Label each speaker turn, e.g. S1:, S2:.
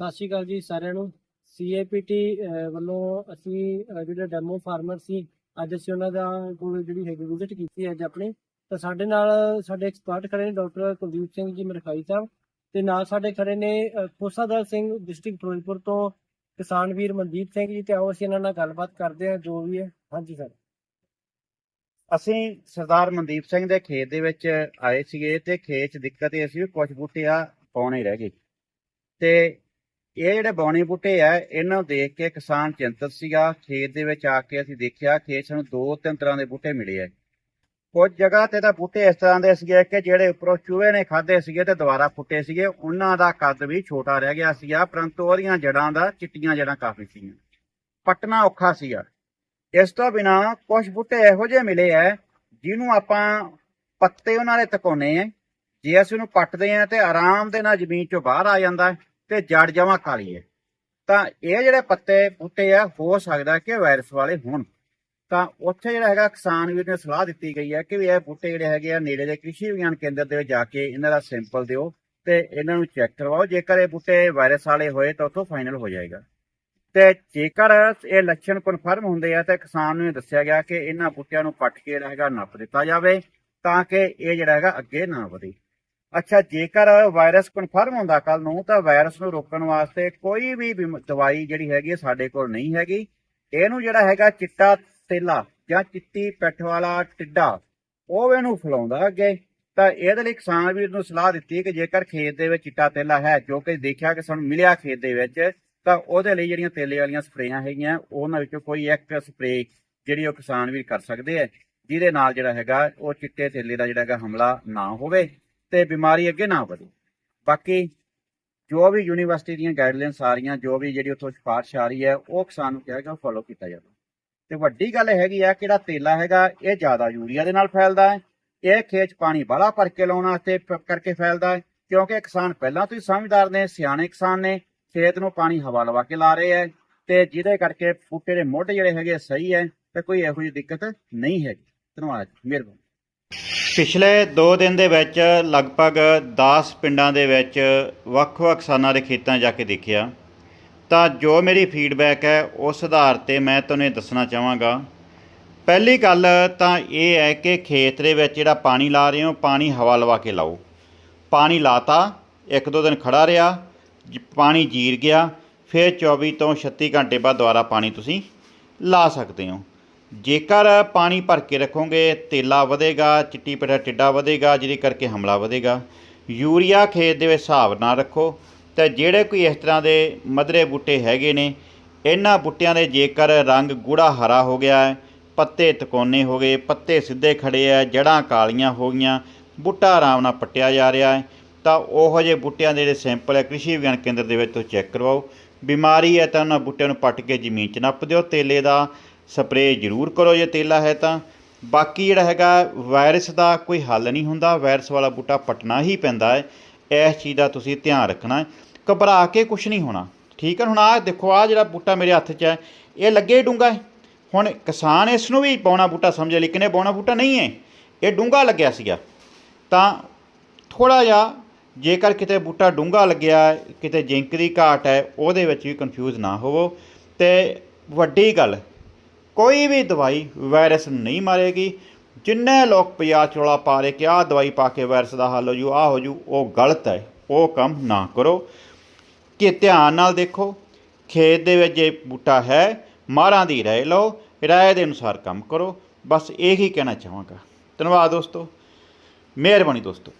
S1: ਸਤਿ ਸ਼੍ਰੀ ਅਕਾਲ ਜੀ ਸਾਰਿਆਂ ਨੂੰ। ਸੀਏਪੀਟੀ ਵੱਲੋਂ ਅਸੀਂ ਅਹ, ਡੈਮੋ ਫਾਰਮਰ ਸੀ ਅੱਜ ਅਸੀਂ ਉਹਨਾਂ ਦਾ ਕੋਲ ਜਿਹੜੀ ਹੈਗੀ ਵਿਜ਼ਿਟ ਕੀਤੀ ਅੱਜ ਆਪਣੀ। ਤਾਂ ਸਾਡੇ ਨਾਲ ਸਾਡੇ ਐਕਸਪਰਟ ਖੜੇ ਨੇ ਡਾਕਟਰ ਕੁਲਦੀਪ ਸਿੰਘ ਜੀ ਮਰਖਾਈ ਸਾਹਿਬ ਤੇ ਨਾਲ ਸਾਡੇ ਖੜੇ ਨੇ ਖੋਸਾਦਰ ਸਿੰਘ ਡਿਸਟ੍ਰਿਕਟ ਫਿਰੋਜ਼ਪੁਰ ਤੋਂ ਕਿਸਾਨ ਵੀਰ ਮਨਦੀਪ ਸਿੰਘ ਜੀ ਤੇ ਆਓ ਅਸੀਂ ਇਹਨਾਂ ਨਾਲ ਗੱਲਬਾਤ ਕਰਦੇ ਹਾਂ ਜੋ ਵੀ ਹੈ। ਹਾਂਜੀ ਸਰ
S2: ਅਸੀਂ ਸਰਦਾਰ ਮਨਦੀਪ ਸਿੰਘ ਦੇ ਖੇਤ ਦੇ ਵਿੱਚ ਆਏ ਸੀਗੇ ਤੇ ਖੇਤ 'ਚ ਦਿੱਕਤ ਇਹ ਸੀ ਵੀ ਕੁਝ ਬੂਟੇ ਆ ਪਾਉਣੇ ਰਹਿ ਗਏ। ਤੇ ਇਹ ਜਿਹੜੇ ਬੌਣੇ ਬੂਟੇ ਆ, ਇਹਨਾਂ ਨੂੰ ਦੇਖ ਕੇ ਕਿਸਾਨ ਚਿੰਤਤ ਸੀਗਾ। ਖੇਤ ਦੇ ਵਿੱਚ ਆ ਕੇ ਅਸੀਂ ਦੇਖਿਆ, ਖੇਤ ਸਾਨੂੰ ਦੋ ਤਿੰਨ ਤਰ੍ਹਾਂ ਦੇ ਬੂਟੇ ਮਿਲੇ ਆ। ਕੁਝ ਜਗ੍ਹਾ ਤੇ ਤਾਂ ਬੂਟੇ ਇਸ ਤਰ੍ਹਾਂ ਦੇ ਸੀਗੇ ਕਿ ਜਿਹੜੇ ਉੱਪਰੋਂ ਚੂਹੇ ਨੇ ਖਾਦੇ ਸੀਗੇ ਤੇ ਦੁਬਾਰਾ ਫੁੱਟੇ ਸੀਗੇ। ਉਹਨਾਂ ਦਾ ਕੱਦ ਵੀ ਛੋਟਾ ਰਹਿ ਗਿਆ ਸੀਗਾ, ਪਰੰਤੂ ਉਹਦੀਆਂ ਜੜਾਂ ਦਾ, ਚਿੱਟੀਆਂ ਜੜਾਂ ਕਾਫੀ ਸੀਗੀਆਂ। ਪੱਟਣਾ ਔਖਾ ਸੀਗਾ। ਇਸ ਤੋਂ ਬਿਨਾ ਕੁਝ ਬੂਟੇ ਇਹੋ ਜਿਹੇ ਮਿਲੇ ਐ ਜਿਹਨੂੰ ਆਪਾਂ ਪੱਤੇ ਉਹਨਾਂ ਦੇ ਤਕਾਉਨੇ ਆ। ਜੇ ਅਸੀਂ ਉਹਨੂੰ ਪੱਟਦੇ ਆ ਤੇ ਆਰਾਮ ਦੇ ਨਾਲ ਜ਼ਮੀਨ ਚੋਂ ਬਾਹਰ ਆ ਜਾਂਦਾ। ਹੈ ਤੇ ਜੜ ਜਮਾ ਕਾਲੀ ਹੈ ਤਾਂ ਇਹ ਜਿਹੜੇ ਪੱਤੇ ਬੂਟੇ ਆ, ਹੋ ਸਕਦਾ ਕਿ ਵਾਇਰਸ ਵਾਲੇ ਹੋਣ। ਤਾਂ ਉੱਥੇ ਜਿਹੜਾ ਹੈਗਾ, ਕਿਸਾਨ ਵੀਰ ਨੇ ਸਲਾਹ ਦਿੱਤੀ ਗਈ ਹੈ ਕਿ ਵੀ ਇਹ ਬੂਟੇ ਜਿਹੜੇ ਹੈਗੇ ਆ, ਨੇੜੇ ਦੇ ਕ੍ਰਿਸ਼ੀ ਵਿਗਿਆਨ ਕੇਂਦਰ ਦੇ ਵਿੱਚ ਜਾ ਕੇ ਇਹਨਾਂ ਦਾ ਸੈਂਪਲ ਦਿਓ ਤੇ ਇਹਨਾਂ ਨੂੰ ਚੈੱਕ ਕਰਵਾਓ। ਜੇਕਰ ਇਹ ਬੂਟੇ ਵਾਇਰਸ ਵਾਲੇ ਹੋਏ ਤਾਂ ਉੱਥੋਂ ਫਾਈਨਲ ਹੋ ਜਾਏਗਾ। ਤੇ ਜੇਕਰ ਇਹ ਲੱਛਣ ਕਨਫਰਮ ਹੁੰਦੇ ਆ ਤਾਂ ਕਿਸਾਨ ਨੂੰ ਇਹ ਦੱਸਿਆ ਗਿਆ ਕਿ ਇਹਨਾਂ ਬੂਟਿਆਂ ਨੂੰ ਪੱਟ ਕੇ ਜਿਹੜਾ ਹੈਗਾ ਨੱਪ ਦਿੱਤਾ ਜਾਵੇ ਤਾਂ ਕਿ ਇਹ ਜਿਹੜਾ ਹੈਗਾ ਅੱਗੇ ਨਾ ਵਧੇ। ਅੱਛਾ, ਜੇਕਰ ਵਾਇਰਸ ਕਨਫਰਮ ਹੁੰਦਾ ਕੱਲ ਨੂੰ, ਤਾਂ ਵਾਇਰਸ ਨੂੰ ਰੋਕਣ ਵਾਸਤੇ ਕੋਈ ਵੀ ਦਵਾਈ ਜਿਹੜੀ ਹੈਗੀ ਸਾਡੇ ਕੋਲ ਨਹੀਂ ਹੈਗੀ। ਇਹਨੂੰ ਜਿਹੜਾ ਹੈਗਾ ਚਿੱਟਾ ਤੇਲਾ ਜਾਂ ਚਿੱਟੀ ਪਿੱਠ ਵਾਲਾ ਟਿੱਡਾ, ਉਹ ਇਹਨੂੰ ਫਲਾਉਂਦਾ ਅੱਗੇ। ਤਾਂ ਇਹਦੇ ਲਈ ਕਿਸਾਨ ਵੀਰ ਨੂੰ ਸਲਾਹ ਦਿੱਤੀ ਕਿ ਜੇਕਰ ਖੇਤ ਦੇ ਵਿੱਚ ਚਿੱਟਾ ਤੇਲਾ ਹੈ, ਜੋ ਕਿ ਦੇਖਿਆ ਕਿ ਸਾਨੂੰ ਮਿਲਿਆ ਖੇਤ ਦੇ ਵਿੱਚ, ਤਾਂ ਉਹਦੇ ਲਈ ਜਿਹੜੀਆਂ ਤੇਲੇ ਵਾਲੀਆਂ ਸਪਰੇਆਂ ਹੈਗੀਆਂ, ਉਹਨਾਂ ਵਿੱਚੋਂ ਕੋਈ ਇੱਕ ਸਪਰੇ ਜਿਹੜੀ ਉਹ ਕਿਸਾਨ ਵੀਰ ਕਰ ਸਕਦੇ ਆ, ਜਿਹਦੇ ਨਾਲ ਜਿਹੜਾ ਹੈਗਾ ਉਹ ਚਿੱਟੇ ਤੇਲੇ ਦਾ ਜਿਹੜਾ ਹੈਗਾ ਹਮਲਾ ਨਾ ਹੋਵੇ। ਤੇ ਬਿਮਾਰੀ ਅੱਗੇ ਨਾ ਵਧੇ। ਬਾਕੀ ਜੋ ਵੀ ਯੂਨੀਵਰਸਿਟੀ ਦੀਆਂ ਗਾਈਡਲਾਈਨਸ ਆ ਰਹੀਆਂ ਜੋ ਵੀ ਜਿਹੜੀ ਉੱਥੋਂ ਸਿਫਾਰਿਸ਼ ਆ ਰਹੀ ਹੈ, ਉਹ ਕਿਸਾਨ ਨੂੰ ਕਹੇਗਾ ਫੋਲੋ ਕੀਤਾ ਜਾਵੇ। ਤੇ ਵੱਡੀ ਗੱਲ ਹੈਗੀ ਆ ਕਿ ਜਿਹੜਾ ਤੇਲਾ ਹੈਗਾ, ਇਹ ਜ਼ਿਆਦਾ ਯੂਰੀਆ ਦੇ ਨਾਲ ਫੈਲਦਾ ਹੈ। ਇਹ ਖੇਤ 'ਚ ਪਾਣੀ ਬਾਹਲਾ ਭਰ ਕੇ ਲਾਉਣ ਵਾਸਤੇ ਪ- ਕਰਕੇ ਫੈਲਦਾ ਹੈ, ਕਿਉਂਕਿ ਕਿਸਾਨ ਪਹਿਲਾਂ ਤੋਂ ਹੀ ਸਮਝਦਾਰ ਨੇ, ਸਿਆਣੇ ਕਿਸਾਨ ਨੇ, ਖੇਤ ਨੂੰ ਪਾਣੀ ਹਵਾ ਲਵਾ ਕੇ ਲਾ ਰਹੇ ਹੈ ਤੇ ਜਿਹਦੇ ਕਰਕੇ ਬੂਟੇ ਦੇ ਮੁੱਢ ਜਿਹੜੇ ਹੈਗੇ ਸਹੀ ਹੈ, ਤੇ ਕੋਈ ਇਹੋ ਜਿਹੀ ਦਿੱਕਤ ਨਹੀਂ ਹੈਗੀ। ਧੰਨਵਾਦ, ਮਿਹਰਬਾਨੀ। ਪਿਛਲੇ 2 ਦਿਨ ਦੇ ਵਿੱਚ ਲਗਭਗ 10 ਪਿੰਡਾਂ ਦੇ ਵਿੱਚ ਵੱਖ-ਵੱਖ ਕਿਸਾਨਾਂ ਦੇ ਖੇਤਾਂ ਜਾ ਕੇ ਦੇਖਿਆ, ਤਾਂ ਜੋ ਮੇਰੀ ਫੀਡਬੈਕ ਹੈ, ਉਸ ਆਧਾਰ ਤੇ ਮੈਂ ਤੁਹਾਨੂੰ ਇਹ ਦੱਸਣਾ ਚਾਹਾਂਗਾ। ਪਹਿਲੀ ਗੱਲ ਤਾਂ ਇਹ ਹੈ ਕਿ ਖੇਤ ਦੇ ਵਿੱਚ ਜਿਹੜਾ ਪਾਣੀ ਲਾ ਰਹੇ ਹੋ, ਪਾਣੀ ਹਵਾ ਲਵਾ ਕੇ ਲਾਓ। ਪਾਣੀ ਲਾਤਾ, ਇੱਕ ਦੋ ਦਿਨ ਖੜਾ ਰਿਹਾ, ਜ- ਪਾਣੀ ਜੀਰ ਗਿਆ, ਫਿਰ 24 ਤੋਂ 36 ਘੰਟੇ ਬਾਅਦ ਦੁਬਾਰਾ ਪਾਣੀ ਤੁਸੀਂ ਲਾ ਸਕਦੇ ਹੋ। ਜੇਕਰ ਪਾਣੀ ਭਰ ਕੇ ਰੱਖੋਗੇ, ਤੇਲਾ ਵਧੇਗਾ, ਚਿੱਟੀ ਪਟਾ ਟਿੱਡਾ ਵਧੇਗਾ, ਜਿਹਦੇ ਕਰਕੇ ਹਮਲਾ ਵਧੇਗਾ। ਯੂਰੀਆ ਖੇਤ ਦੇ ਵਿੱਚ ਹਿਸਾਬ ਨਾਲ ਰੱਖੋ। ਤੇ ਜਿਹੜੇ ਕੋਈ ਇਸ ਤਰ੍ਹਾਂ ਦੇ ਮਧਰੇ ਬੂਟੇ ਹੈਗੇ ਨੇ, ਇਹਨਾਂ ਬੂਟਿਆਂ ਦੇ ਜੇਕਰ ਰੰਗ ਗੂੜਾ ਹਰਾ ਹੋ ਗਿਆ ਹੈ, ਪੱਤੇ ਤਕੋਨੇ ਹੋ ਗਏ, ਪੱਤੇ ਸਿੱਧੇ ਖੜੇ ਆ ਜੜਾਂ ਕਾਲੀਆਂ ਹੋ ਗਈਆਂ, ਬੂਟਾ ਆਰਾਮ ਨਾਲ ਪੱਟਿਆ ਜਾ ਰਿਹਾ ਹੈ, ਤਾਂ ਉਹੋ ਜਿਹੇ ਬੂਟਿਆਂ ਦੇ ਜਿਹੜੇ ਸੈਂਪਲ ਹੈ, ਕ੍ਰਿਸ਼ੀ ਵਿਗਿਆਨ ਕੇਂਦਰ ਦੇ ਵਿੱਚ ਤੋਂ ਚੈੱਕ ਕਰਵਾਓ। ਬਿਮਾਰੀ ਹੈ ਤਾਂ ਉਹਨਾਂ ਬੂਟਿਆਂ ਨੂੰ ਪੱਟ ਕੇ ਜ਼ਮੀਨ 'ਚ ਨੱਪ ਦਿਓ, ਤੇਲੇ ਦਾ ਸਪਰੇਅ ਜ਼ਰੂਰ ਕਰੋ ਜੇ ਤੇਲਾ ਹੈ ਤਾਂ। ਬਾਕੀ ਜਿਹੜਾ ਹੈਗਾ, ਵਾਇਰਸ ਦਾ ਕੋਈ ਹੱਲ ਨਹੀਂ ਹੁੰਦਾ। ਵਾਇਰਸ ਵਾਲਾ ਬੂਟਾ ਪਟਣਾ ਹੀ ਪੈਂਦਾ ਹੈ। ਇਸ ਚੀਜ਼ ਦਾ ਤੁਸੀਂ ਧਿਆਨ ਰੱਖਣਾ ਘਬਰਾ ਕੇ ਕੁਝ ਨਹੀਂ ਹੋਣਾ। ਠੀਕ ਹੈ, ਹੁਣ ਆਹ ਦੇਖੋ, ਆਹ ਜਿਹੜਾ ਬੂਟਾ ਮੇਰੇ ਹੱਥ 'ਚ ਹੈ, ਇਹ ਲੱਗੇ ਡੂੰਗਾ ਹੈ। ਹੁਣ ਕਿਸਾਨ ਇਸ ਨੂੰ ਵੀ ਬੌਣਾ ਬੂਟਾ ਸਮਝੇ ਲੇਕਿਨ ਇਹ ਬੌਣਾ ਬੂਟਾ ਨਹੀਂ ਹੈ। ਇਹ ਡੂੰਗਾ ਲੱਗਿਆ ਸੀਗਾ। ਤਾਂ ਥੋੜਾ ਜਿਹਾ ਜੇਕਰ ਕਿਤੇ ਬੂਟਾ ਡੂੰਗਾ ਲੱਗਿਆ, ਕਿਤੇ ਜਿੰਕ ਦੀ ਘਾਟ ਹੈ, ਉਹਦੇ ਵਿੱਚ ਵੀ ਕਨਫਿਊਜ਼ ਨਾ ਹੋਵੋ। ਤੇ ਵੱਡੀ ਗੱਲ ਕੋਈ ਵੀ ਦਵਾਈ ਵਾਇਰਸ ਨਹੀਂ ਮਾਰੇਗੀ। ਜਿੰਨੇ ਲੋਕ ਪਿਆ ਚੋਲਾ ਪਾ ਰਹੇ ਕਿ ਆਹ ਦਵਾਈ ਪਾ ਕੇ ਵਾਇਰਸ ਦਾ ਹੱਲ ਹੋ ਜੂ, ਆਹ ਹੋ ਜੂ, ਉਹ ਗਲਤ ਹੈ, ਉਹ ਕੰਮ ਨਾ ਕਰੋ। ਕਿ ਧਿਆਨ ਨਾਲ ਦੇਖੋ, ਖੇਤ ਦੇ ਵਿੱਚ ਜੇ ਬੂਟਾ ਹੈ, ਮਾਰਾਂ ਦੀ ਰਹਿ ਲਓ, ਰਾਏ ਦੇ ਅਨੁਸਾਰ ਕੰਮ ਕਰੋ। ਬਸ ਇਹੀ ਕਹਿਣਾ ਚਾਹਾਂਗਾ। ਧੰਨਵਾਦ ਦੋਸਤੋ, ਮਿਹਰਬਾਨੀ ਦੋਸਤੋ।